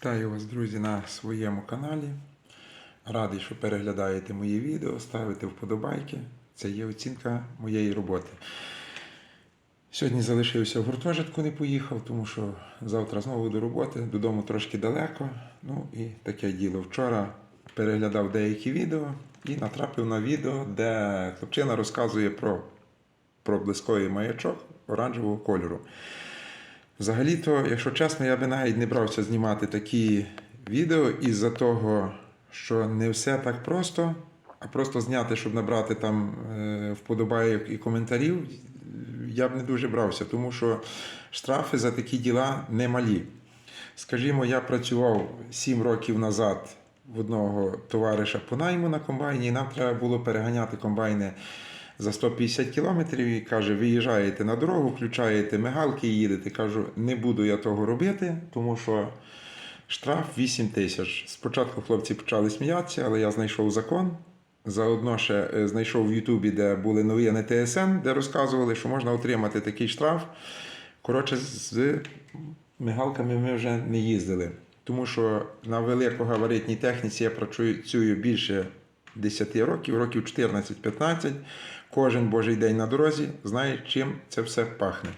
Вітаю вас, друзі, на своєму каналі. Радий, що переглядаєте мої відео, ставите вподобайки. Це є оцінка моєї роботи. Сьогодні залишився в гуртожитку, не поїхав, тому що завтра знову до роботи, додому трошки далеко. Ну і таке діло. Вчора переглядав деякі відео і натрапив на відео, де хлопчина розказує про проблисковий маячок оранжевого кольору. Взагалі-то, якщо чесно, я би навіть не брався знімати такі відео із-за того, що не все так просто, а просто зняти, щоб набрати там е, вподобайок і коментарів, я б не дуже брався, тому що штрафи за такі діла немалі. Скажімо, я працював 7 років назад в одного товариша по найму на комбайні, і нам треба було переганяти комбайни за 150 кілометрів і каже, виїжджаєте на дорогу, включаєте мигалки і їдете. Кажу, не буду я того робити, тому що штраф 8 тисяч. Спочатку хлопці почали сміятися, але я знайшов закон. Заодно ще е, знайшов в Ютубі, де були новини ТСН, де розказували, що можна отримати такий штраф. Коротше, з мигалками ми вже не їздили. Тому що на великогабаритній техніці я працюю більше 10 років, років 14-15. Кожен божий день на дорозі знає, чим це все пахне.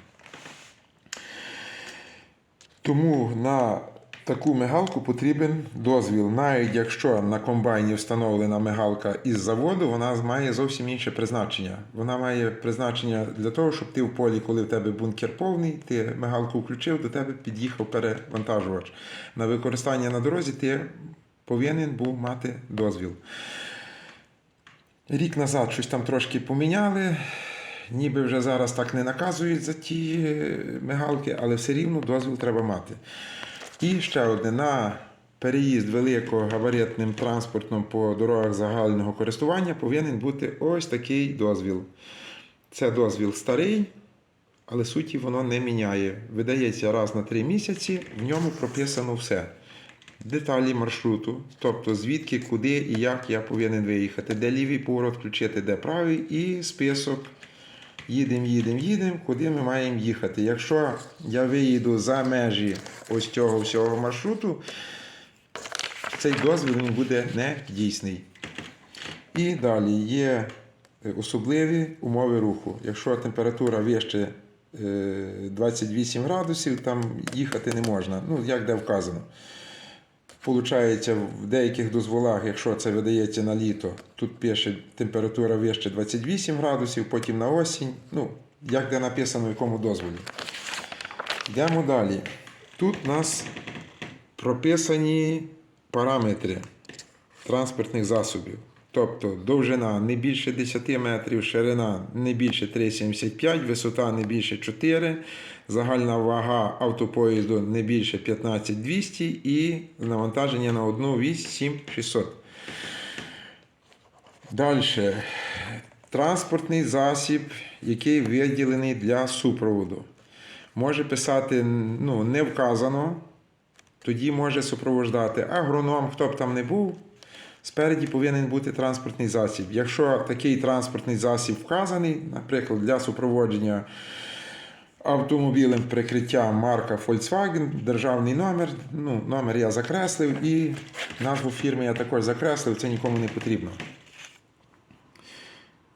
Тому на таку мигалку потрібен дозвіл. Навіть якщо на комбайні встановлена мигалка із заводу, вона має зовсім інше призначення. Вона має призначення для того, щоб ти в полі, коли в тебе бункер повний, ти мигалку включив, до тебе під'їхав перевантажувач. На використання на дорозі ти повинен був мати дозвіл. Рік назад щось там трошки поміняли. Ніби вже зараз так не наказують за ті мигалки, але все рівно дозвіл треба мати. І ще одне на переїзд великогабаритним транспортом по дорогах загального користування повинен бути ось такий дозвіл. Це дозвіл старий, але суті воно не міняє. Видається раз на три місяці, в ньому прописано все. Деталі маршруту, тобто звідки, куди і як я повинен виїхати, де лівий поворот включити, де правий, і список. Їдемо, їдемо, їдемо, куди ми маємо їхати. Якщо я виїду за межі ось цього всього маршруту, цей дозвіл він буде не дійсний. І далі є особливі умови руху. Якщо температура вище е, 28 градусів, там їхати не можна. Ну, як де вказано. Получається, в деяких дозволах, якщо це видається на літо, тут пише температура вище 28 градусів, потім на осінь. Ну, як де написано, в якому дозволі. Йдемо далі. Тут у нас прописані параметри транспортних засобів. Тобто довжина не більше 10 метрів, ширина не більше 3,75, висота не більше 4, загальна вага автопоїзду не більше 15200 і навантаження на одну вісь 7600. Далі. Транспортний засіб, який виділений для супроводу. Може писати ну, не вказано, тоді може супроводжати агроном, хто б там не був. Спереді повинен бути транспортний засіб. Якщо такий транспортний засіб вказаний, наприклад, для супроводження автомобілем прикриття марка Volkswagen, державний номер, ну, номер я закреслив і назву фірми я також закреслив, це нікому не потрібно.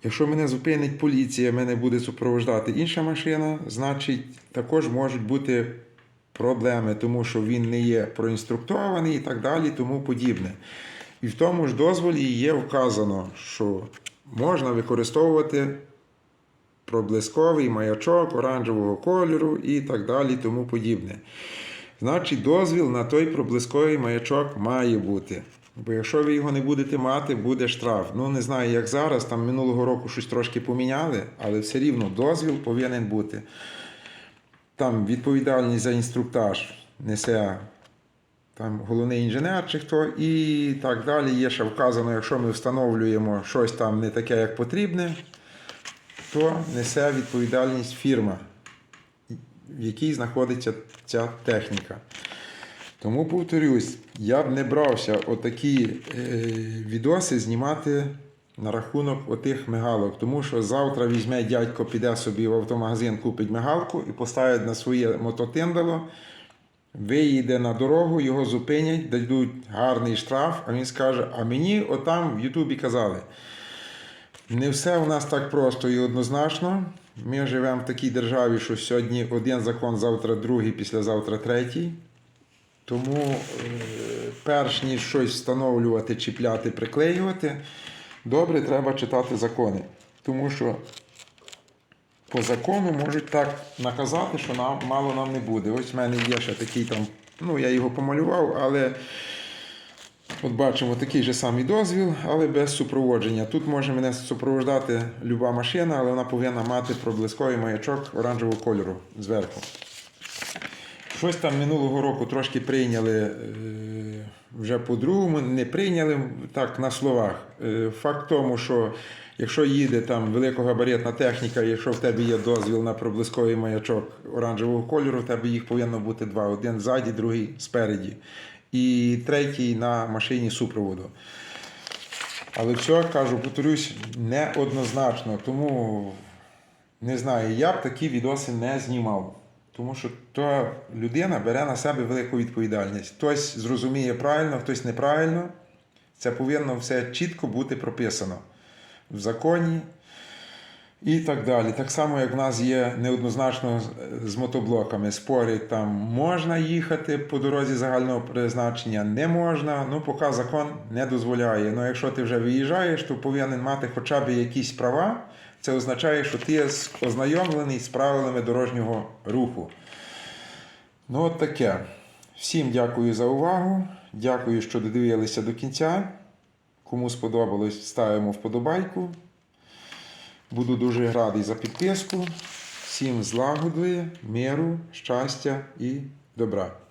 Якщо мене зупинить поліція, мене буде супроводжати інша машина, значить також можуть бути проблеми, тому що він не є проінструктований і так далі, тому подібне. І в тому ж дозволі є вказано, що можна використовувати проблисковий маячок оранжевого кольору і так далі, тому подібне. Значить, дозвіл на той проблисковий маячок має бути. Бо якщо ви його не будете мати, буде штраф. Ну, не знаю, як зараз, там минулого року щось трошки поміняли, але все рівно дозвіл повинен бути. Там відповідальність за інструктаж несе там головний інженер чи хто, і так далі. Є ще вказано, якщо ми встановлюємо щось там не таке, як потрібне, то несе відповідальність фірма, в якій знаходиться ця техніка. Тому повторюсь, я б не брався отакі е, відоси знімати на рахунок отих мигалок. Тому що завтра візьме дядько, піде собі в автомагазин, купить мигалку і поставить на своє мототиндало виїде на дорогу, його зупинять, дадуть гарний штраф, а він скаже: а мені отам в Ютубі казали. Не все у нас так просто і однозначно. Ми живемо в такій державі, що сьогодні один закон, завтра другий, післязавтра третій. Тому, е, перш ніж щось встановлювати, чіпляти, приклеювати, добре треба читати закони. Тому що по закону можуть так наказати, що нам мало нам не буде. Ось в мене є ще такий там, ну я його помалював, але от бачимо такий же самий дозвіл, але без супроводження. Тут може мене супроводжати люба машина, але вона повинна мати проблисковий маячок оранжевого кольору зверху. Щось там минулого року трошки прийняли е, вже по-другому, не прийняли так на словах. Е, Факт тому, що якщо їде там великогабаритна техніка, якщо в тебе є дозвіл на проблисковий маячок оранжевого кольору, в тебе їх повинно бути два: один ззаді, другий спереді. І третій на машині супроводу. Але все, кажу, повторюсь, неоднозначно. Тому не знаю, я б такі відоси не знімав. Тому що то людина бере на себе велику відповідальність. Хтось зрозуміє правильно, хтось неправильно. Це повинно все чітко бути прописано в законі і так далі. Так само, як в нас є неоднозначно з- мотоблоками. Спори там можна їхати по дорозі загального призначення, не можна. Ну, поки закон не дозволяє. Ну, якщо ти вже виїжджаєш, то повинен мати хоча б якісь права. Це означає, що ти ознайомлений з правилами дорожнього руху. Ну, от таке. Всім дякую за увагу. Дякую, що додивилися до кінця. Кому сподобалось, ставимо вподобайку. Буду дуже радий за підписку. Всім злагоди, миру, щастя і добра.